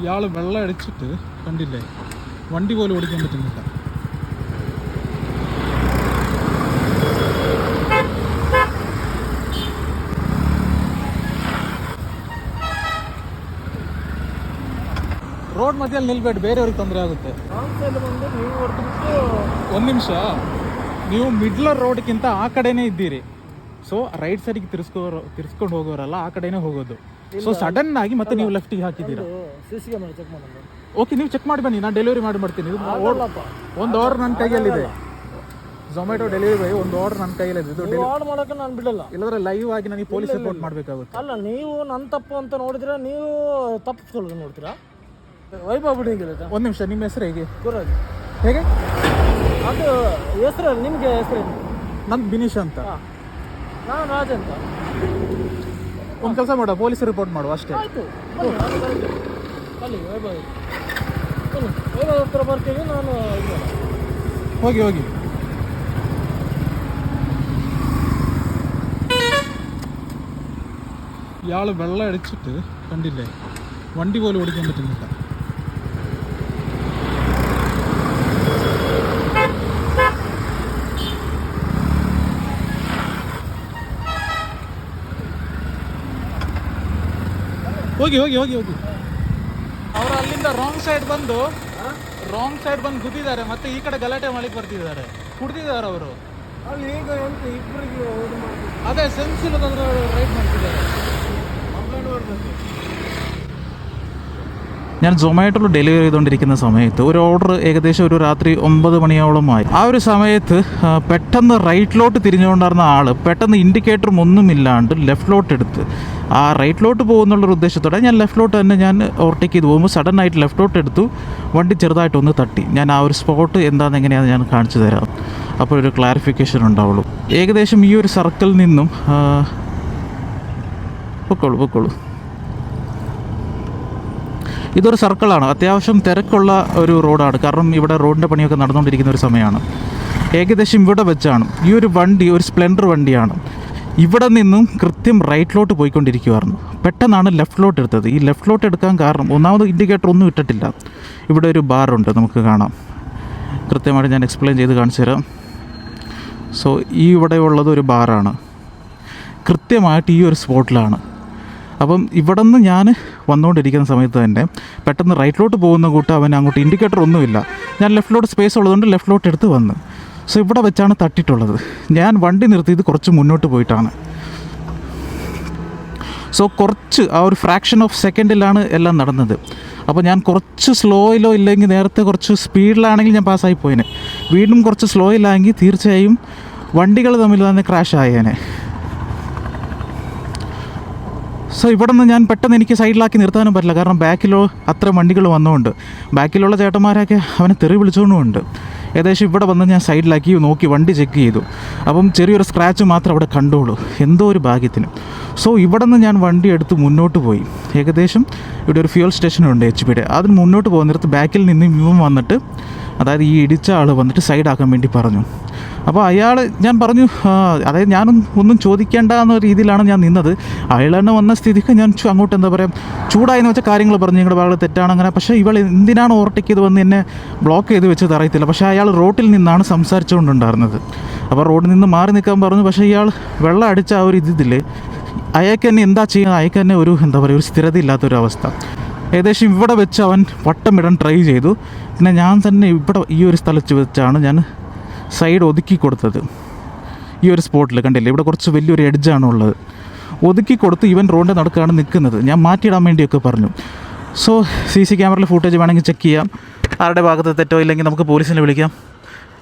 ഇയാൾ വെള്ളം അടിച്ചിട്ട് കണ്ടില്ലേ വണ്ടി പോലും ഓടിക്കാൻ പറ്റുന്നില്ല ರೋಡ್ ಮಧ್ಯದಲ್ಲಿ ನಿಲ್ಬೇಡಿ ಬೇರೆಯವ್ರಿಗೆ ತೊಂದರೆ ಆಗುತ್ತೆ ಸೈಡ್ ಬಂದು ನೀವು ಹೊಡೆದ್ಬಿಟ್ಟು ಒಂದು ನಿಮಿಷ ನೀವು ಮಿಡ್ಲರ್ ರೋಡ್ಗಿಂತ ಆ ಕಡೆನೇ ಇದ್ದೀರಿ ಸೊ ರೈಟ್ ಸೈಡ್ಗೆ ತಿರ್ಸ್ಕೋ ತಿರ್ಸ್ಕೊಂಡು ಹೋಗೋರಲ್ಲ ಆ ಕಡೆನೇ ಹೋಗೋದು. ಸೊ ಸಡನ್ ಆಗಿ ಮತ್ತೆ ನೀವು ಲೆಫ್ಟಿಗೆ ಹಾಕಿದ್ದೀರಾ? ಸಿ ಸಿ ಕ್ಯಾಮರಾ ಚೆಕ್ ಮಾಡೋಣ. ಓಕೆ ನೀವು ಚೆಕ್ ಮಾಡಿ ಬನ್ನಿ. ನಾನು ಡೆಲಿವರಿ ಮಾಡಿ ಮಾಡ್ತೀನಿ. ಒಂದು ಆರ್ಡರ್ ನನ್ನ ಕೈಯಲ್ಲಿದೆ. ಝೊಮ್ಯಾಟೊ ಡೆಲಿವರಿ ಬಾಯ್ ಒಂದು ಆರ್ಡರ್ ನನ್ನ ಕೈಯಲ್ಲಿದೆ. ಇದು ಆರ್ಡರ್ ಮಾಡೋಕೆ ನಾನು ಬಿಡಲ್ಲ. ಇಲ್ಲದ್ರೆ ಲೈವ್ ಆಗಿ ನನಗೆ ಪೊಲೀಸ್ ರಿಪೋರ್ಟ್ ಮಾಡಬೇಕಾಗುತ್ತೆ. ಅಲ್ಲ ನೀವು ನನ್ನ ತಪ್ಪು ಅಂತ ನೋಡಿದ್ರೆ ನೀವು ತಪ್ಪಿಸ್ಕೊಳ್ಳೋದು ನೋಡ್ತೀರಾ? ವೈಭವ್ ಬಿಡಿಂಗ್ ಇಲ್ಲ ಒಂದು ನಿಮಿಷ ನಿಮ್ಮ ಹೆಸರು ಹೇಗೆ? ಗುರುರಾಜ್ ಹೇಗೆ? ಅದು ಹೆಸರು ನಿಮಗೆ ಹೆಸರು ನಂದು ಬಿನೀಶ್ ಅಂತ. ನಾನು ರಾಜ್ ಅಂತ ಒಂದು ಕೆಲಸ ಮಾಡು ಪೊಲೀಸ್ ರಿಪೋರ್ಟ್ ಮಾಡು ಅಷ್ಟೇ ಆಯಿತು ಬನ್ನಿ ನಾನು ಬರ್ತೀನಿ. ಬನ್ನಿ ವೈಭವ್ ಬನ್ನಿ ವೈಭವ್ ಹತ್ರ ಬರ್ತೀನಿ ನಾನು ಇದು ಮಾಡೋಣ. ಹೋಗಿ ಹೋಗಿ ഇയാൾ വെള്ളം അടിച്ചിട്ട് കണ്ടില്ലേ വണ്ടി പോലും ഓടിക്കാൻ പറ്റുന്നില്ല ಹೋಗಿ ಹೋಗಿ ಹೋಗಿ ಹೋಗಿ. ಅವರು ಅಲ್ಲಿಂದ ರಾಂಗ್ ಸೈಡ್ ಬಂದು ರಾಂಗ್ ಸೈಡ್ ಬಂದು ಗುದ್ದಿದ್ದಾರೆ ಮತ್ತೆ ಈ ಕಡೆ ಗಲಾಟೆ ಮಾಡಿ ಬರ್ತಿದ್ದಾರೆ. ಕುಡ್ದಿದ್ದಾರೆ ಅವರು. ಅದೇ ಸೆನ್ಸ್ ಇಲ್ಲದಂದ್ರೆ ರೈಟ್ ಮಾಡ್ತಿದ್ದಾರೆ. ഞാൻ സൊമാറ്റോയിൽ ഡെലിവറി ചെയ്തുകൊണ്ടിരിക്കുന്ന സമയത്ത് ഒരു ഓർഡർ ഏകദേശം ഒരു രാത്രി ഒമ്പത് മണിയോളമായി ആ ഒരു സമയത്ത് പെട്ടെന്ന് റൈറ്റിലോട്ട് തിരിഞ്ഞുകൊണ്ടിരുന്ന ആൾ പെട്ടെന്ന് ഇൻഡിക്കേറ്ററും ഒന്നുമില്ലാണ്ട് ലെഫ്റ്റിലോട്ട് എടുത്ത് ആ റൈറ്റിലോട്ട് പോകുന്നുള്ളൊരു ഉദ്ദേശത്തോടെ ഞാൻ ലെഫ്റ്റിലോട്ട് തന്നെ ഞാൻ ഓവർടേക്ക് ചെയ്ത്. പോകുമ്പോൾ സഡൻ ആയിട്ട് ലെഫ്റ്റിലോട്ട് എടുത്തു. വണ്ടി ചെറുതായിട്ട് ഒന്ന് തട്ടി. ഞാൻ ആ ഒരു സ്പോട്ട് എന്താണെന്ന് എങ്ങനെയാണെന്ന് ഞാൻ കാണിച്ചു തരാം. അപ്പോൾ ഒരു ക്ലാരിഫിക്കേഷൻ ഉണ്ടാവുള്ളൂ. ഏകദേശം ഈ ഒരു സർക്കിളിൽ നിന്നും പൊക്കോളൂ പൊക്കോളൂ. ഇതൊരു സർക്കിളാണ്. അത്യാവശ്യം തിരക്കുള്ള ഒരു റോഡാണ്. കാരണം ഇവിടെ റോഡിന്റെ പണിയൊക്കെ നടന്നുകൊണ്ടിരിക്കുന്ന ഒരു സമയമാണ്. ഏകദേശം ഇവിടെ വെച്ചാണ്. ഈ ഒരു വണ്ടി ഒരു സ്പ്ലെൻഡർ വണ്ടിയാണ്. ഇവിടെ നിന്നും കൃത്യം റൈറ്റിലോട്ട് പോയിക്കൊണ്ടിരിക്കുമായിരുന്നു പെട്ടെന്നാണ് ലെഫ്റ്റിലോട്ട് എടുത്തത്. ഈ ലെഫ്റ്റിലോട്ട് എടുക്കാൻ കാരണം ഒന്നാമത് ഇൻഡിക്കേറ്റർ ഒന്നും ഇട്ടിട്ടില്ല. ഇവിടെ ഒരു ബാറുണ്ട്. നമുക്ക് കാണാം. കൃത്യമായിട്ട് ഞാൻ എക്സ്പ്ലെയിൻ ചെയ്ത് കാണിച്ചു തരാം. സോ ഈ ഇവിടെ ഉള്ളത് ഒരു ബാറാണ്. കൃത്യമായിട്ട് ഈ ഒരു സ്പോട്ടിലാണ്. അപ്പം ഇവിടെ നിന്ന് ഞാൻ വന്നുകൊണ്ടിരിക്കുന്ന സമയത്ത് തന്നെ പെട്ടെന്ന് റൈറ്റിലോട്ട് പോകുന്ന കൂട്ട് അവൻ അങ്ങോട്ട് ഇൻഡിക്കേറ്റർ ഒന്നുമില്ല. ഞാൻ ലെഫ്റ്റിലോട്ട് സ്പേസ് ഉള്ളതുകൊണ്ട് ലെഫ്റ്റിലോട്ട് എടുത്ത് വന്ന്. സോ ഇവിടെ വെച്ചാണ് തട്ടിയിട്ടുള്ളത് ഞാൻ വണ്ടി നിർത്തിയത് കുറച്ച് മുന്നോട്ട് പോയിട്ടാണ്. സോ കുറച്ച് ആ ഒരു ഫ്രാക്ഷൻ ഓഫ് സെക്കൻഡിലാണ് എല്ലാം നടന്നത്. അപ്പോൾ ഞാൻ കുറച്ച് സ്ലോയിലോ ഇല്ലെങ്കിൽ നേരത്തെ കുറച്ച് സ്പീഡിലാണെങ്കിൽ ഞാൻ പാസ്സായി പോയേനെ. വീണ്ടും കുറച്ച് സ്ലോയിലാണെങ്കിൽ തീർച്ചയായും വണ്ടികൾ തമ്മിൽ തന്നെ ക്രാഷ് ആയേനെ. സോ ഇവിടെ നിന്ന് ഞാൻ പെട്ടെന്ന് എനിക്ക് സൈഡിലാക്കി നിർത്താനും പറ്റില്ല. കാരണം ബാക്കിലോ അത്ര വണ്ടികൾ വന്നുകൊണ്ട്. ബാക്കിലുള്ള ചേട്ടന്മാരൊക്കെ അവനെ തെറി വിളിച്ചുകൊണ്ടുമുണ്ട് ഏകദേശം ഇവിടെ വന്ന് ഞാൻ സൈഡിലാക്കി നോക്കി വണ്ടി ചെക്ക് ചെയ്തു. അപ്പം ചെറിയൊരു സ്ക്രാച്ച് മാത്രം അവിടെ കണ്ടോളൂ. എന്തോ ഒരു ഭാഗ്യത്തിന്. സോ ഇവിടെ നിന്ന് ഞാൻ വണ്ടി എടുത്ത് മുന്നോട്ട് പോയി. ഏകദേശം ഇവിടെ ഒരു ഫ്യൂൽ സ്റ്റേഷനുണ്ട് എച്ച് പിയുടെ അതിന് മുന്നോട്ട് പോകുന്നിടത്ത് ബാക്കിൽ നിന്ന് ഇവൻ വന്നിട്ട് അതായത് ഈ ഇടിച്ച ആൾ വന്നിട്ട് സൈഡാക്കാൻ വേണ്ടി പറഞ്ഞു. അപ്പോൾ അയാൾ ഞാൻ പറഞ്ഞു അതായത് ഞാനും ഒന്നും ചോദിക്കേണ്ട എന്ന രീതിയിലാണ് ഞാൻ നിന്നത്. അയാൾ തന്നെ വന്ന സ്ഥിതിക്ക് ഞാൻ അങ്ങോട്ട് എന്താ പറയുക ചൂടായെന്ന് വെച്ച കാര്യങ്ങൾ പറഞ്ഞു. നിങ്ങളുടെ ഭാഗത്ത് തെറ്റാണ് അങ്ങനെ. പക്ഷേ ഇവൾ എന്തിനാണ് ഓവർടേക്ക് ചെയ്ത് വന്ന് എന്നെ ബ്ലോക്ക് ചെയ്ത് വെച്ചത് അറിയത്തില്ല. പക്ഷേ അയാൾ റോട്ടിൽ നിന്നാണ് സംസാരിച്ചുകൊണ്ടുണ്ടായിരുന്നത്. അപ്പോൾ റോഡിൽ നിന്ന് മാറി നിൽക്കാൻ പറഞ്ഞു. പക്ഷേ ഇയാൾ വെള്ളം അടിച്ച ആ ഒരു ഇതിൽ അയാൾക്ക് തന്നെ എന്താ ചെയ്യുന്നത് അയാൾക്ക് തന്നെ ഒരു എന്താ പറയുക ഒരു സ്ഥിരത ഇല്ലാത്തൊരു അവസ്ഥ. ഏകദേശം ഇവിടെ വെച്ച് അവൻ വട്ടം ഇടാൻ ട്രൈ ചെയ്തു. പിന്നെ ഞാൻ തന്നെ ഇവിടെ ഈ ഒരു സ്ഥലത്ത് വെച്ചാണ് ഞാൻ സൈഡ് ഒതുക്കി കൊടുത്തത്. ഈ ഒരു സ്പോട്ടിൽ കണ്ടില്ലേ? ഇവിടെ കുറച്ച് വലിയൊരു എഡ്ജാണ് ഉള്ളത്. ഒതുക്കി കൊടുത്ത് ഇവൻ റോഡിന്റെ നടക്കാണ് നിൽക്കുന്നത്. ഞാൻ മാറ്റിയിടാൻ വേണ്ടിയൊക്കെ പറഞ്ഞു. സോ സി സി ക്യാമറയിൽ ഫുട്ടേജ് വേണമെങ്കിൽ ചെക്ക് ചെയ്യാം. ആരുടെ ഭാഗത്ത് തെറ്റോ ഇല്ലെങ്കിൽ നമുക്ക് പോലീസിനെ വിളിക്കാം.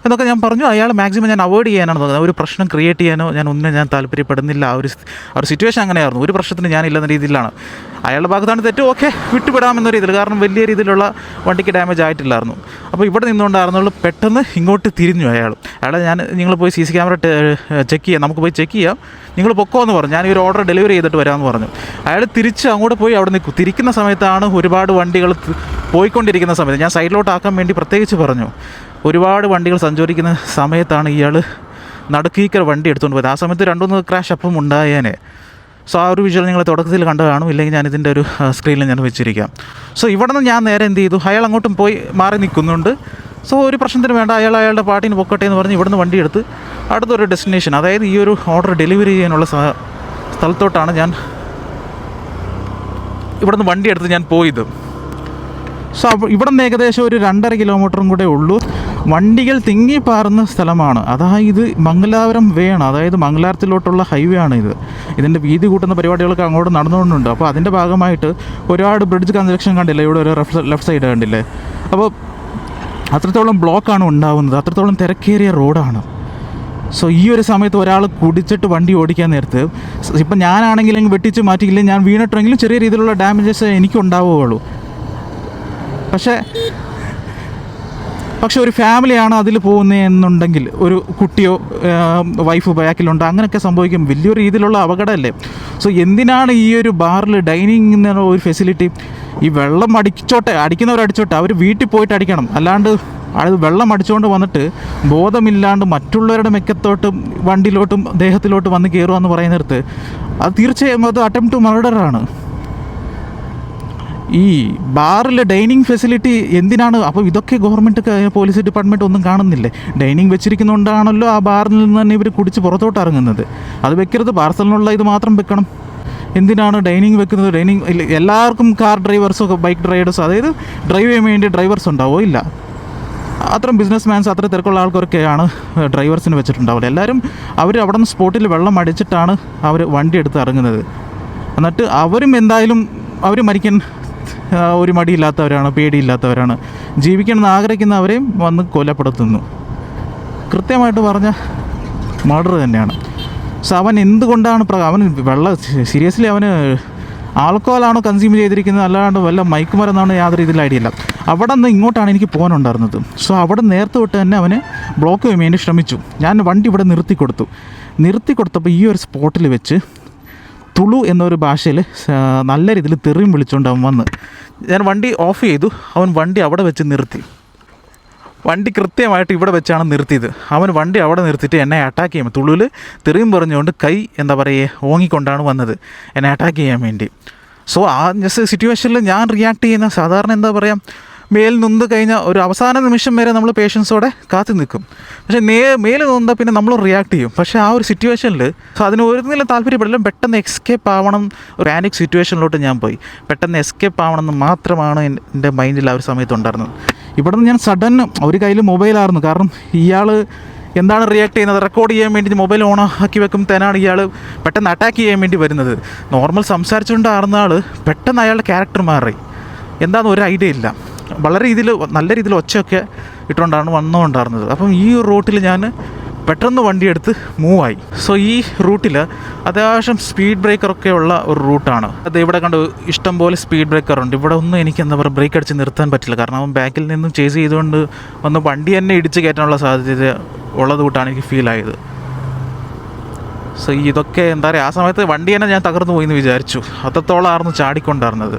എന്നൊക്കെ ഞാൻ പറഞ്ഞു. അയാൾ മാക്സിമം ഞാൻ അവോയ്ഡ് ചെയ്യാനാണ് തോന്നുന്നത് ഒരു പ്രശ്നം ക്രിയേറ്റ് ചെയ്യാനോ ഞാൻ ഒന്നിനും ഞാൻ താല്പര്യപ്പെടുന്നില്ല. ആ ഒരു ആ ഒരു സിറ്റുവേഷൻ അങ്ങനെയായിരുന്നു. ഒരു പ്രശ്നത്തിന് ഞാനില്ലെന്ന രീതിയിലാണ്. അയാളുടെ ഭാഗത്താണ് തെറ്റ്. ഓക്കെ വിട്ടുവിടാമെന്ന രീതിയിൽ. കാരണം വലിയ രീതിയിലുള്ള വണ്ടിക്ക് ഡാമേജ് ആയിട്ടില്ലായിരുന്നു. അപ്പോൾ ഇവിടെ നിന്നുകൊണ്ടായിരുന്നുള്ളൂ പെട്ടെന്ന് ഇങ്ങോട്ട് തിരിഞ്ഞു അയാൾ. അയാളെ ഞാൻ നിങ്ങൾ പോയി സി സി ക്യാമറ ചെക്ക് ചെയ്യാം. നമുക്ക് പോയി ചെക്ക് ചെയ്യാം. നിങ്ങൾ പൊക്കോ എന്ന് പറഞ്ഞു. ഞാൻ ഒരു ഓർഡർ ഡെലിവറി ചെയ്തിട്ട് വരാമെന്ന് പറഞ്ഞു. അയാൾ തിരിച്ച് അങ്ങോട്ട് പോയി അവിടെ നിൽക്കും തിരിക്കുന്ന സമയത്താണ് ഒരുപാട് വണ്ടികൾ പോയിക്കൊണ്ടിരിക്കുന്ന സമയത്ത്. ഞാൻ സൈഡിലോട്ടാക്കാൻ വേണ്ടി പ്രത്യേകിച്ച് പറഞ്ഞു. ഒരുപാട് വണ്ടികൾ സഞ്ചരിക്കുന്ന സമയത്താണ് ഇയാൾ നടുക്കീക്കർ വണ്ടി എടുത്തുകൊണ്ട് പോയത്. ആ സമയത്ത് രണ്ടുമൂന്ന് ക്രാഷ് അപ്പം ഉണ്ടായേനെ. സോ ആ ഒരു വിഷ്വൽ നിങ്ങൾ തുടക്കത്തിൽ കണ്ടു കാണും. ഇല്ലെങ്കിൽ ഞാൻ ഇതിന്റെ ഒരു സ്ക്രീനിൽ ഞാൻ വെച്ചിരിക്കാം. സോ ഇവിടെ നിന്ന് ഞാൻ നേരെ എന്ത് ചെയ്തു? അയാൾ അങ്ങോട്ടും പോയി മാറി നിൽക്കുന്നുണ്ട്. സോ ഒരു പ്രശ്നത്തിന് വേണ്ട. അയാൾ അയാളുടെ പാട്ടിന് പൊക്കട്ടെ എന്ന് പറഞ്ഞ് ഇവിടുന്ന് വണ്ടി എടുത്ത് അടുത്തൊരു ഡെസ്റ്റിനേഷൻ അതായത് ഈ ഒരു ഓർഡർ ഡെലിവറി ചെയ്യാനുള്ള സ്ഥലത്തോട്ടാണ് ഞാൻ ഇവിടുന്ന് വണ്ടി എടുത്ത് ഞാൻ പോയത്. സോ ഇവിടുന്ന് ഇവിടെ ഏകദേശം ഒരു രണ്ടര കിലോമീറ്ററും കൂടെ ഉള്ളൂ. വണ്ടികൾ തിങ്ങിപ്പാറുന്ന സ്ഥലമാണ്. അതായത് മംഗലാപുരം വേണം അതായത് മംഗലാപുരത്തിലോട്ടുള്ള ഹൈവേ ആണ് ഇത്. ഇതിന്റെ വീതി കൂട്ടുന്ന പരിപാടികളൊക്കെ അങ്ങോട്ട് നടന്നുകൊണ്ടുണ്ട്. അപ്പോൾ അതിന്റെ ഭാഗമായിട്ട് ഒരുപാട് ബ്രിഡ്ജ് കൺസ്ട്രക്ഷൻ കണ്ടില്ല? ഇവിടെ ഒരു ലെഫ്റ്റ് സൈഡ് കണ്ടില്ലേ? അപ്പോൾ അത്രത്തോളം ബ്ലോക്കാണ് ഉണ്ടാവുന്നത്. അത്രത്തോളം തിരക്കേറിയ റോഡാണ് സോ ഈ ഒരു സമയത്ത് ഒരാൾ കുടിച്ചിട്ട് വണ്ടി ഓടിക്കാൻ നേരത്ത് ഇപ്പം ഞാനാണെങ്കിലും വെട്ടിച്ച് മാറ്റിയില്ലെങ്കിൽ ഞാൻ വീണിട്ടുണ്ടെങ്കിലും ചെറിയ രീതിയിലുള്ള ഡാമേജസ് എനിക്ക് ഉണ്ടാവുകയുള്ളൂ. പക്ഷേ പക്ഷെ ഒരു ഫാമിലിയാണ് അതിൽ പോകുന്നതെന്നുണ്ടെങ്കിൽ ഒരു കുട്ടിയോ വൈഫ് ബാക്കിലുണ്ട് അങ്ങനെയൊക്കെ സംഭവിക്കും. വലിയൊരു രീതിയിലുള്ള അപകടമല്ലേ. സോ എന്തിനാണ് ഈ ഒരു ബാറിൽ ഡൈനിങ് ഒരു ഫെസിലിറ്റി ഈ വെള്ളം അടിച്ചോട്ടെ അടിക്കുന്നവർ അടിച്ചോട്ടെ അവർ വീട്ടിൽ പോയിട്ട് അടിക്കണം. അല്ലാണ്ട് അത് വെള്ളം അടിച്ചുകൊണ്ട് വന്നിട്ട് ബോധമില്ലാണ്ട് മറ്റുള്ളവരുടെ മെക്കത്തോട്ടും വണ്ടിയിലോട്ടും ദേഹത്തിലോട്ടും വന്ന് കയറുക എന്ന് പറയുന്നിടത്ത് അത് തീർച്ചയായും അത് അറ്റംപ്റ്റ് മർഡറാണ് ഈ ബാറിലെ ഡൈനിങ് ഫെസിലിറ്റി എന്തിനാണ്? അപ്പോൾ ഇതൊക്കെ ഗവൺമെന്റ് പോലീസ് ഡിപ്പാർട്ട്മെന്റ് ഒന്നും കാണുന്നില്ലേ? ഡൈനിങ് വെച്ചിരിക്കുന്നതുകൊണ്ടാണല്ലോ ആ ബാറിൽ നിന്ന് തന്നെ ഇവർ കുടിച്ച് പുറത്തോട്ട് ഇറങ്ങുന്നത്. അത് വെക്കരുത്. പാർസലിനുള്ള ഇത് മാത്രം വെക്കണം. എന്തിനാണ് ഡൈനിങ് വെക്കുന്നത്? ഡൈനിങ് എല്ലാവർക്കും കാർ ഡ്രൈവേഴ്സോ ബൈക്ക് ഡ്രൈവേഴ്സോ അതായത് ഡ്രൈവ് ചെയ്യാൻ വേണ്ടി ഡ്രൈവേഴ്സ് ഉണ്ടാവോ ഇല്ല. അത്രയും ബിസിനസ് മാൻസ് അത്ര തിരക്കുള്ള ആൾക്കാരൊക്കെയാണ് ഡ്രൈവേഴ്സിന് വെച്ചിട്ടുണ്ടാവില്ല എല്ലാവരും അവർ അവിടെ നിന്ന് സ്പോട്ടിൽ വെള്ളം അടിച്ചിട്ടാണ് അവർ വണ്ടി എടുത്ത് ഇറങ്ങുന്നത്. എന്നിട്ട് അവരും എന്തായാലും അവർ മരിക്കാൻ ഒരു മടിയില്ലാത്തവരാണ് പേടിയില്ലാത്തവരാണ്. ജീവിക്കണമെന്ന് ആഗ്രഹിക്കുന്നവരെയും വന്ന് കൊലപ്പെടുത്തുന്നു. കൃത്യമായിട്ട് പറഞ്ഞ മർഡർ തന്നെയാണ്. സോ അവൻ എന്തുകൊണ്ടാണ് അവൻ വെള്ളം സീരിയസ്ലി അവന് ആൾക്കോളാണോ കൺസ്യൂം ചെയ്തിരിക്കുന്നത് അല്ലാണ്ട് വല്ല മയക്കുമരുന്നാണ് യാതൊരു ഇതിൽ ഐഡിയ ഇല്ല. അവിടെ നിന്ന് ഇങ്ങോട്ടാണ് എനിക്ക് പോകാനുണ്ടായിരുന്നത്. സോ അവിടെ നേരത്തെ തൊട്ട് തന്നെ അവന് ബ്ലോക്ക് ചെയ്യാൻ വേണ്ടി ശ്രമിച്ചു. ഞാൻ വണ്ടി ഇവിടെ നിർത്തി കൊടുത്തു നിർത്തി കൊടുത്തപ്പോൾ ഈ ഒരു സ്പോട്ടിൽ വെച്ച് തുളു എന്നൊരു ഭാഷയിൽ നല്ല രീതിയിൽ തെറിയും വിളിച്ചുകൊണ്ട് അവൻ വന്ന്. ഞാൻ വണ്ടി ഓഫ് ചെയ്തു. അവൻ വണ്ടി അവിടെ വെച്ച് നിർത്തി. വണ്ടി കൃത്യമായിട്ട് ഇവിടെ വെച്ചാണ് നിർത്തിയത്. അവൻ വണ്ടി അവിടെ നിർത്തിയിട്ട് എന്നെ അറ്റാക്ക് ചെയ്യാൻ തുളുവിൽ തെറിയും പറഞ്ഞുകൊണ്ട് കൈ എന്താ പറയുക ഓങ്ങിക്കൊണ്ടാണ് വന്നത്. എന്നെ അറ്റാക്ക് ചെയ്യാൻ വേണ്ടി. സോ ആ ജസ്റ്റ് സിറ്റുവേഷനിൽ ഞാൻ റിയാക്ട് ചെയ്യുന്ന സാധാരണ എന്താ പറയുക മേൽ നൊന്ത് കഴിഞ്ഞ ഒരു അവസാന നിമിഷം വരെ നമ്മൾ പേഷ്യൻസോടെ കാത്തു നിൽക്കും. പക്ഷേ നേ മേൽ നൊന്താൽ പിന്നെ നമ്മൾ റിയാക്ട് ചെയ്യും. പക്ഷേ ആ ഒരു സിറ്റുവേഷനിൽ സോ അതിന് ഒരു നില താല്പര്യപ്പെടില്ല പെട്ടെന്ന് എസ്കേപ്പ് ആവണം ഒരു പാനിക് സിറ്റുവേഷനിലോട്ട് ഞാൻ പോയി. പെട്ടെന്ന് എസ്കേപ്പ് ആവണം എന്ന് മാത്രമാണ് എൻ- എന്റെ മൈൻഡിൽ ആ ഒരു സമയത്ത് ഉണ്ടായിരുന്നത്. ഇവിടെ നിന്ന് ഞാൻ സഡൻ ഒരു കയ്യിൽ മൊബൈലായിരുന്നു കാരണം ഇയാൾ എന്താണ് റിയാക്ട് ചെയ്യുന്നത്? റെക്കോർഡ് ചെയ്യാൻ വേണ്ടി മൊബൈൽ ഓൺ ആക്കി വെക്കും തന്നെയാണ് ഇയാൾ പെട്ടെന്ന് അറ്റാക്ക് ചെയ്യാൻ വേണ്ടി വരുന്നത്. നോർമൽ സംസാരിച്ചുകൊണ്ടായിരുന്ന ആൾ പെട്ടെന്ന് അയാളുടെ ക്യാരക്ടർ മാറി. എന്താണെന്ന് ഒരു ഐഡിയ ഇല്ല. വളരെ രീതിയിൽ നല്ല രീതിയിൽ ഒച്ചയൊക്കെ ഇട്ടുകൊണ്ടാണ് വന്നുകൊണ്ടായിരുന്നത്. അപ്പം ഈ റൂട്ടിൽ ഞാൻ പെട്ടെന്ന് വണ്ടിയെടുത്ത് മൂവായി. സോ ഈ റൂട്ടിൽ അത്യാവശ്യം സ്പീഡ് ബ്രേക്കറൊക്കെ ഉള്ള ഒരു റൂട്ടാണ്. അത് ഇവിടെ കണ്ട് ഇഷ്ടം പോലെ സ്പീഡ് ബ്രേക്കർ ഉണ്ട്. ഇവിടെ ഒന്നും എനിക്ക് എന്താ പറയുക ബ്രേക്ക് അടിച്ച് നിർത്താൻ പറ്റില്ല. കാരണം അവൻ ബാക്കിൽ നിന്നും ചേസ് ചെയ്തുകൊണ്ട് വന്ന് വണ്ടി തന്നെ ഇടിച്ച് കയറ്റാനുള്ള സാധ്യത ഉള്ളത് കൂട്ടാണ് എനിക്ക് ഫീൽ ആയത്. സോ ഇതൊക്കെ എന്താ പറയുക ആ സമയത്ത് വണ്ടി തന്നെ ഞാൻ തകർന്നു പോയി എന്ന് വിചാരിച്ചു. അത്രത്തോളമായിരുന്നു ചാടിക്കൊണ്ടായിരുന്നത്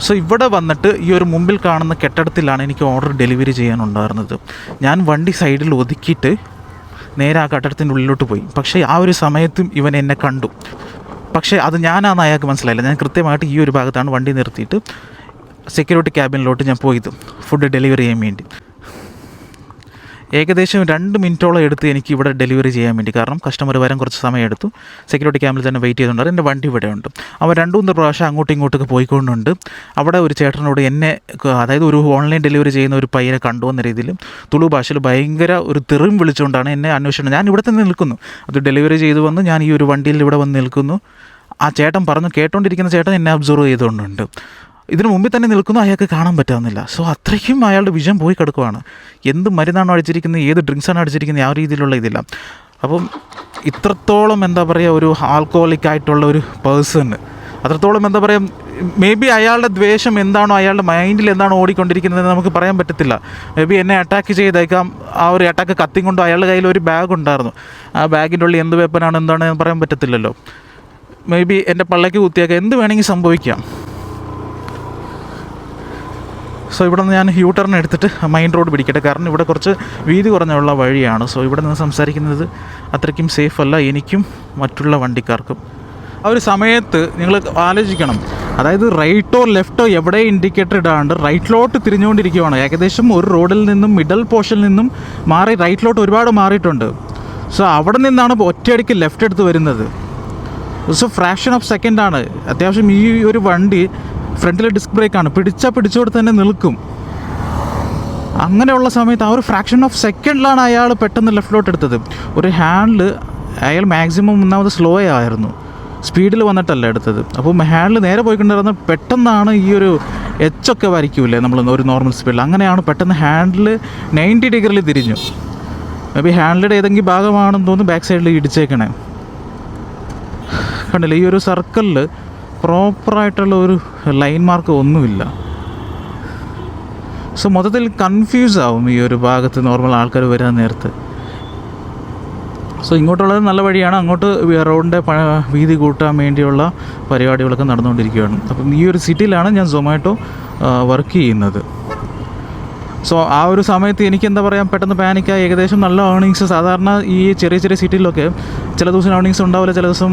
സോ ഇവിടെ വന്നിട്ട് ഈ ഒരു മുമ്പിൽ കാണുന്ന കെട്ടിടത്തിലാണ് എനിക്ക് ഓർഡർ ഡെലിവറി ചെയ്യാനുണ്ടായിരുന്നത്. ഞാൻ വണ്ടി സൈഡിൽ ഒതുക്കിയിട്ട് നേരെ ആ കെട്ടിടത്തിന്റെ ഉള്ളിലോട്ട് പോയി. പക്ഷേ ആ ഒരു സമയത്തും ഇവൻ എന്നെ കണ്ടു. പക്ഷേ അത് ഞാനാണെന്ന് അയാൾക്ക് മനസ്സിലായില്ല. ഞാൻ കൃത്യമായിട്ട് ഈ ഒരു ഭാഗത്താണ് വണ്ടി നിർത്തിയിട്ട് സെക്യൂരിറ്റി ക്യാബിനിലോട്ട് ഞാൻ പോയത്. ഫുഡ് ഡെലിവറി ചെയ്യാൻ വേണ്ടി. ഏകദേശം രണ്ട് മിനിറ്റോളം എടുത്ത് എനിക്ക് ഇവിടെ ഡെലിവറി ചെയ്യാൻ വേണ്ടി കാരണം കസ്റ്റമർ വരാൻ കുറച്ച് സമയം എടുത്തു സെക്യൂരിറ്റി ക്യാമ്പിൽ തന്നെ വെയിറ്റ് ചെയ്തുകൊണ്ട് എന്റെ വണ്ടി ഇവിടെ ഉണ്ട് അവൻ രണ്ടു മൂന്ന് പ്രാവശ്യം അങ്ങോട്ടും ഇങ്ങോട്ടൊക്കെ പോയിക്കൊണ്ടുണ്ട്. അവിടെ ഒരു ചേട്ടനോട് എന്നെ അതായത് ഒരു ഓൺലൈൻ ഡെലിവറി ചെയ്യുന്ന ഒരു പയ്യനെ കണ്ടു എന്ന രീതിയിൽ തുളു ഭാഷയിൽ ഭയങ്കര ഒരു തെറിയും വിളിച്ചുകൊണ്ടാണ് എന്നെ അന്വേഷണം ഞാൻ ഇവിടെ തന്നെ നിൽക്കുന്നു. അത് ഡെലിവറി ചെയ്തു വന്ന്. ഞാൻ ഈ ഒരു വണ്ടിയിൽ ഇവിടെ വന്ന് നിൽക്കുന്നു. ആ ചേട്ടൻ പറഞ്ഞു കേട്ടോണ്ടിരിക്കുന്ന ചേട്ടൻ എന്നെ അബ്സർവ് ചെയ്തുകൊണ്ടുണ്ട്. ഇതിനു മുമ്പിൽ തന്നെ നിൽക്കുന്നു അയാൾക്ക് കാണാൻ പറ്റാവുന്നില്ല. സോ അത്രയ്ക്കും അയാളുടെ വിഷം പോയി കിടക്കുവാണ്. എന്ത് മരുന്നാണോ അടിച്ചിരിക്കുന്നത് ഏത് ഡ്രിങ്ക്സാണോ അടിച്ചിരിക്കുന്നത് ആ രീതിയിലുള്ള ഇതില്ല. അപ്പം ഇത്രത്തോളം എന്താ പറയുക ഒരു ആൽക്കോഹോളിക് ആയിട്ടുള്ള ഒരു പേഴ്സണ് അത്രത്തോളം എന്താ പറയുക മേ ബി അയാളുടെ ദ്വേഷം എന്താണോ അയാളുടെ മൈൻഡിൽ എന്താണോ ഓടിക്കൊണ്ടിരിക്കുന്നത് നമുക്ക് പറയാൻ പറ്റത്തില്ല. മേ ബി എന്നെ അറ്റാക്ക് ചെയ്തേക്കാം. ആ ഒരു അറ്റാക്ക് കത്തി കൊണ്ടോ അയാളുടെ കയ്യിൽ ഒരു ബാഗ് ഉണ്ടായിരുന്നു. ആ ബാഗിന്റെ ഉള്ളിൽ എന്ത് വെപ്പനാണ് എന്താണെന്ന് പറയാൻ പറ്റത്തില്ലല്ലോ. മേ ബി എന്റെ പള്ളയ്ക്ക് കുത്തിയേക്കാം. എന്ത് വേണമെങ്കിൽ സംഭവിക്കാം. സോ ഇവിടെ നിന്ന് ഞാൻ യൂ ടേൺ എടുത്തിട്ട് മൈൻ റോഡ് പിടിക്കട്ടെ. കാരണം ഇവിടെ കുറച്ച് വീതി കുറഞ്ഞുള്ള വഴിയാണ്. സോ ഇവിടെ നിന്ന് സംസാരിക്കുന്നത് അത്രയ്ക്കും സേഫ് അല്ല. എനിക്കും മറ്റുള്ള വണ്ടിക്കാർക്കും. ആ ഒരു സമയത്ത് നിങ്ങൾ ആലോചിക്കണം. അതായത് റൈറ്റോ ലെഫ്റ്റോ എവിടെ ഇൻഡിക്കേറ്റർ ഇടാണ്ട് റൈറ്റിലോട്ട് തിരിഞ്ഞുകൊണ്ടിരിക്കുകയാണ് ഏകദേശം ഒരു റോഡിൽ നിന്നും മിഡൽ പോർഷനിൽ നിന്നും മാറി റൈറ്റിലോട്ട് ഒരുപാട് മാറിയിട്ടുണ്ട്. സോ അവിടെ നിന്നാണ് ഒറ്റയടിക്ക് ലെഫ്റ്റ് എടുത്ത് വരുന്നത്. സോ ഫ്രാക്ഷൻ ഓഫ് സെക്കൻഡാണ് അത്യാവശ്യം ഈ ഒരു വണ്ടി ഫ്രണ്ടിലെ ഡിസ്ക് ബ്രേക്കാണ്. പിടിച്ചാൽ പിടിച്ചോടത്ത് തന്നെ നിൽക്കും. അങ്ങനെയുള്ള സമയത്ത് ആ ഒരു ഫ്രാക്ഷൻ ഓഫ് സെക്കൻഡിലാണ് അയാൾ പെട്ടെന്ന് ലെഫ്റ്റിലോട്ട് എടുത്തത്. ഒരു ഹാൻഡിൽ അയാൾ മാക്സിമം ഒന്നാമത് സ്ലോ ആയിരുന്നു. സ്പീഡിൽ വന്നിട്ടല്ല എടുത്തത്. അപ്പോൾ ഹാൻഡിൽ നേരെ പോയിക്കൊണ്ടിരുന്ന പെട്ടെന്നാണ് ഈ ഒരു എച്ചൊക്കെ വരയ്ക്കൂലേ നമ്മൾ ഒരു നോർമൽ സ്പീഡിൽ അങ്ങനെയാണ് പെട്ടെന്ന് ഹാൻഡിൽ നയന്റി ഡിഗ്രിയിൽ തിരിഞ്ഞു. മേ ബി ഹാൻഡിലുടെ ഏതെങ്കിലും ഭാഗമാണെന്ന് തോന്നുന്നു ബാക്ക് സൈഡിൽ ഇടിച്ചേക്കണേ. കണ്ടില്ല? ഈ ഒരു സർക്കിളിൽ പ്രോപ്പറായിട്ടുള്ള ഒരു ലൈൻ മാർക്ക് ഒന്നുമില്ല. സോ മൊത്തത്തിൽ കൺഫ്യൂസ് ആവും ഈ ഒരു ഭാഗത്ത് നോർമൽ ആൾക്കാർ വരാൻ നേരത്ത്. സോ ഇങ്ങോട്ടുള്ളത് നല്ല വഴിയാണ്. അങ്ങോട്ട് റോഡിന്റെ വീതി കൂട്ടാൻ വേണ്ടിയുള്ള പരിപാടികളൊക്കെ നടന്നുകൊണ്ടിരിക്കുകയാണ്. അപ്പം ഈ ഒരു സിറ്റിയിലാണ് ഞാൻ സൊമാറ്റോ വർക്ക് ചെയ്യുന്നത്. സോ ആ ഒരു സമയത്ത് എനിക്ക് എന്താ പറയുക പെട്ടെന്ന് പാനിക്കായി ഏകദേശം നല്ല ഏർണിങ്സ് സാധാരണ ഈ ചെറിയ ചെറിയ സിറ്റിയിലൊക്കെ ചില ദിവസം ഏർണിങ്സ് ഉണ്ടാവില്ല ചില ദിവസം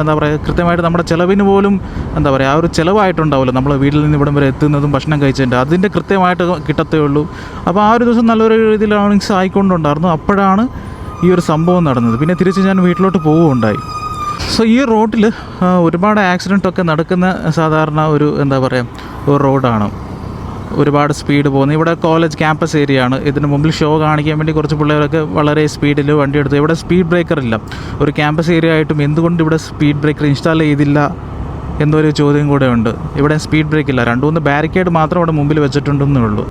എന്താ പറയുക കൃത്യമായിട്ട് നമ്മുടെ ചിലവിന് പോലും എന്താ പറയുക ആ ഒരു ചിലവായിട്ടുണ്ടാവില്ല. നമ്മൾ വീട്ടിൽ നിന്ന് ഇവിടം വരെ എത്തുന്നതും ഭക്ഷണം കഴിച്ചതിന്റെ അതിന്റെ കൃത്യമായിട്ട് കിട്ടത്തേ ഉള്ളൂ. അപ്പോൾ ആ ഒരു ദിവസം നല്ലൊരു രീതിയിൽ ഏർണിങ്സ് ആയിക്കൊണ്ടുണ്ടായിരുന്നു. അപ്പോഴാണ് ഈ ഒരു സംഭവം നടന്നത്. പിന്നെ തിരിച്ച് ഞാൻ വീട്ടിലോട്ട് പോവുകയുണ്ടായി. സോ ഈ റോഡിൽ ഒരുപാട് ആക്സിഡന്റൊക്കെ നടക്കുന്ന സാധാരണ ഒരു എന്താ പറയുക ഒരു റോഡാണ് ഒരുപാട് സ്പീഡ് പോകുന്നു. ഇവിടെ കോളേജ് ക്യാമ്പസ് ഏരിയ ആണ്. ഇതിന് മുമ്പിൽ ഷോ കാണിക്കാൻ വേണ്ടി കുറച്ച് പിള്ളേരൊക്കെ വളരെ സ്പീഡിൽ വണ്ടി എടുത്തു. ഇവിടെ സ്പീഡ് ബ്രേക്കർ ഇല്ല. ഒരു ക്യാമ്പസ് ഏരിയ ആയിട്ടും എന്തുകൊണ്ട് ഇവിടെ സ്പീഡ് ബ്രേക്കർ ഇൻസ്റ്റാൾ ചെയ്തില്ല എന്നൊരു ചോദ്യം കൂടെ ഉണ്ട്. ഇവിടെ സ്പീഡ് ബ്രേക്ക് ഇല്ല. രണ്ട് മൂന്ന് ബാരിക്കേഡ് മാത്രം അവിടെ മുമ്പിൽ വെച്ചിട്ടുണ്ടെന്നേ ഉള്ളൂ.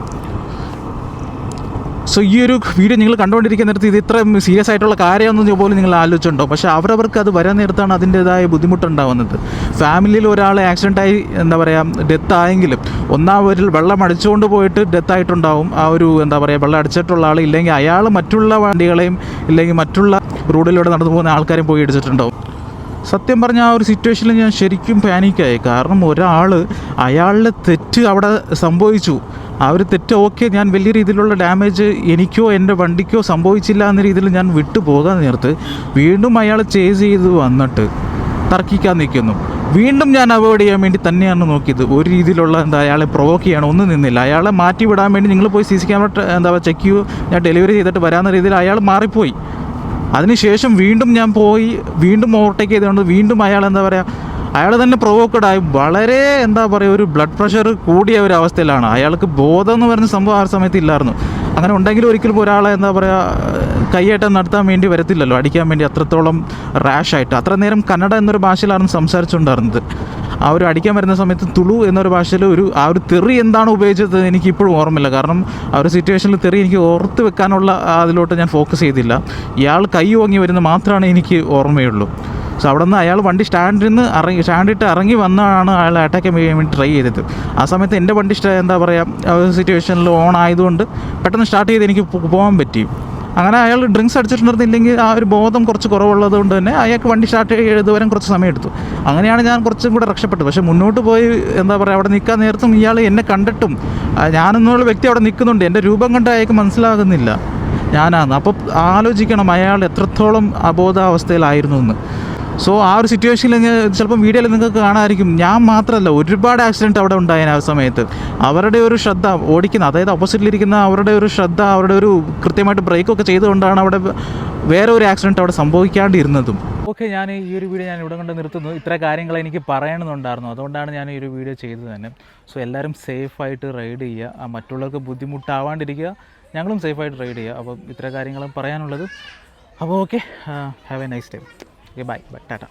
സോ ഈ ഒരു വീഡിയോ നിങ്ങൾ കണ്ടുകൊണ്ടിരിക്കുന്ന നേരത്ത് ഇത് ഇത്ര സീരിയസ് ആയിട്ടുള്ള കാര്യമൊന്നും പോലും നിങ്ങൾ ആലോചിച്ചിട്ടുണ്ടോ? പക്ഷേ അവരവർക്ക് അത് വരാൻ നേരത്താണ് അതിന്റെതായ ബുദ്ധിമുട്ടുണ്ടാവുന്നത്. ഫാമിലിയിൽ ഒരാൾ ആക്സിഡന്റായി എന്താ പറയുക ഡെത്ത് ആയെങ്കിലും ഒന്നാമതിൽ വെള്ളം അടിച്ചുകൊണ്ട് പോയിട്ട് ഡെത്ത് ആയിട്ടുണ്ടാവും. ആ ഒരു എന്താ പറയുക വെള്ളം അടിച്ചിട്ടുള്ള ആൾ ഇല്ലെങ്കിൽ അയാൾ മറ്റുള്ള വണ്ടികളെയും ഇല്ലെങ്കിൽ മറ്റുള്ള റോഡിലൂടെ നടന്നു പോകുന്ന ആൾക്കാരെയും പോയി ഇടിച്ചിട്ടുണ്ടാവും. സത്യം പറഞ്ഞ ആ ഒരു സിറ്റുവേഷനിൽ ഞാൻ ശരിക്കും പാനിക്കായി കാരണം ഒരാൾ അയാളുടെ തെറ്റ് അവിടെ സംഭവിച്ചു. ആ ഒരു തെറ്റ് ഓക്കെ ഞാൻ വലിയ രീതിയിലുള്ള ഡാമേജ് എനിക്കോ എന്റെ വണ്ടിക്കോ സംഭവിച്ചില്ല എന്ന രീതിയിൽ ഞാൻ വിട്ടു പോകാൻ നേരത്ത് വീണ്ടും അയാൾ ചേസ് ചെയ്ത് വന്നിട്ട് തർക്കിക്കാൻ നിൽക്കുന്നു. വീണ്ടും ഞാൻ അവോയ്ഡ് ചെയ്യാൻ വേണ്ടി തന്നെയാണ് നോക്കിയത്. ഒരു രീതിയിലുള്ള എന്താ അയാളെ പ്രൊവോക്ക് ചെയ്യണം ഒന്നും നിന്നില്ല. അയാളെ മാറ്റി വിടാൻ വേണ്ടി നിങ്ങൾ പോയി സി സി ക്യാമറ എന്താ ചെക്ക് ചെയ്യൂ ഞാൻ ഡെലിവറി ചെയ്തിട്ട് വരാവുന്ന രീതിയിൽ അയാൾ മാറിപ്പോയി. അതിനുശേഷം വീണ്ടും ഞാൻ പോയി വീണ്ടും ഓവർടേക്ക് ചെയ്തുകൊണ്ട് വീണ്ടും അയാൾ എന്താ പറയുക അയാൾ തന്നെ പ്രൊവോക്കഡായി വളരെ എന്താ പറയുക ഒരു ബ്ലഡ് പ്രഷർ കൂടിയ ഒരു അവസ്ഥയിലാണ്. അയാൾക്ക് ബോധം എന്ന് പറയുന്ന സംഭവം ആ സമയത്ത് ഇല്ലായിരുന്നു. അങ്ങനെ ഉണ്ടെങ്കിലും ഒരിക്കലും ഒരാളെ എന്താ പറയുക കൈയേറ്റം നടത്താൻ വേണ്ടി വരത്തില്ലല്ലോ. അടിക്കാൻ വേണ്ടി അത്രത്തോളം റാഷായിട്ട് അത്ര നേരം കന്നഡ എന്നൊരു ഭാഷയിലാണ് സംസാരിച്ചുകൊണ്ടിരുന്നത് ആ ഒരു അടിക്കാൻ വരുന്ന സമയത്ത് തുളു എന്നൊരു ഭാഷയിൽ ഒരു ആ ഒരു തെറി എന്താണ് ഉപയോഗിച്ചത് എനിക്ക് ഇപ്പോഴും ഓർമ്മയില്ല. കാരണം ആ ഒരു സിറ്റുവേഷനിൽ തെറി എനിക്ക് ഓർത്ത് വെക്കാനുള്ള അതിലോട്ട് ഞാൻ ഫോക്കസ് ചെയ്തില്ല. ഇയാൾ കൈ ഓങ്ങി വരുന്നത് മാത്രമാണ് എനിക്ക് ഓർമ്മയുള്ളൂ. സോ അവിടെ നിന്ന് അയാൾ വണ്ടി സ്റ്റാൻഡിൽ നിന്ന് ഇറങ്ങി സ്റ്റാൻഡിട്ട് ഇറങ്ങി വന്നാണ് അയാൾ അറ്റാക്ക് ചെയ്യാൻ വേണ്ടി ട്രൈ ചെയ്തത്. ആ സമയത്ത് എന്റെ വണ്ടി എന്താ പറയുക സിറ്റുവേഷനിൽ ഓൺ ആയതുകൊണ്ട് പെട്ടെന്ന് സ്റ്റാർട്ട് ചെയ്ത് എനിക്ക് പോകാൻ പറ്റി. അങ്ങനെ അയാൾ ഡ്രിങ്ക്സ് അടിച്ചിട്ടുണ്ടെന്നില്ലെങ്കിൽ ആ ഒരു ബോധം കുറച്ച് കുറവുള്ളത് കൊണ്ട് തന്നെ അയാൾക്ക് വണ്ടി സ്റ്റാർട്ട് ചെയ്ത് വരാൻ കുറച്ച് സമയം എടുത്തു. അങ്ങനെയാണ് ഞാൻ കുറച്ചും കൂടെ രക്ഷപ്പെട്ടത്. പക്ഷേ മുന്നോട്ട് പോയി എന്താ പറയുക അവിടെ നിൽക്കാൻ നേരത്തും ഇയാൾ എന്നെ കണ്ടിട്ടും ഞാനെന്നുള്ള വ്യക്തി അവിടെ നിൽക്കുന്നുണ്ട്. എന്റെ രൂപം കണ്ട് അയാൾക്ക് മനസ്സിലാകുന്നില്ല. ഞാനാണ് അപ്പോൾ ആലോചിക്കണം അയാൾ എത്രത്തോളം അബോധാവസ്ഥയിലായിരുന്നു എന്ന്. സോ ആ ഒരു സിറ്റുവേഷനിൽ ചിലപ്പോൾ വീഡിയോയിൽ നിങ്ങൾക്ക് കാണാമായിരിക്കും ഞാൻ മാത്രമല്ല ഒരുപാട് ആക്സിഡന്റ് അവിടെ ഉണ്ടായേനെ ആ സമയത്ത്. അവരുടെ ഒരു ശ്രദ്ധ ഓടിക്കുന്ന അതായത് ഓപ്പോസിറ്റിലിരിക്കുന്ന അവരുടെ ഒരു ശ്രദ്ധ അവരുടെ ഒരു കൃത്യമായിട്ട് ബ്രേക്കൊക്കെ ചെയ്തുകൊണ്ടാണ് അവിടെ വേറെ ഒരു ആക്സിഡന്റ് അവിടെ സംഭവിക്കാണ്ടിരുന്നതും. ഓക്കെ ഞാൻ ഈ ഒരു വീഡിയോ ഞാൻ ഇവിടെ കൊണ്ട് നിർത്തുന്നു. ഇത്ര കാര്യങ്ങൾ എനിക്ക് പറയണമെന്നുണ്ടായിരുന്നു. അതുകൊണ്ടാണ് ഞാൻ ഈ ഒരു വീഡിയോ ചെയ്തത് തന്നെ. സോ എല്ലാവരും സേഫായിട്ട് റൈഡ് ചെയ്യുക. ആ മറ്റുള്ളവർക്ക് ബുദ്ധിമുട്ടാവാണ്ടിരിക്കുക. ഞങ്ങളും സേഫായിട്ട് റൈഡ് ചെയ്യുക. അപ്പോൾ ഇത്ര കാര്യങ്ങളും പറയാനുള്ളത്. അപ്പോൾ okay have a nice day okay bye bye Tata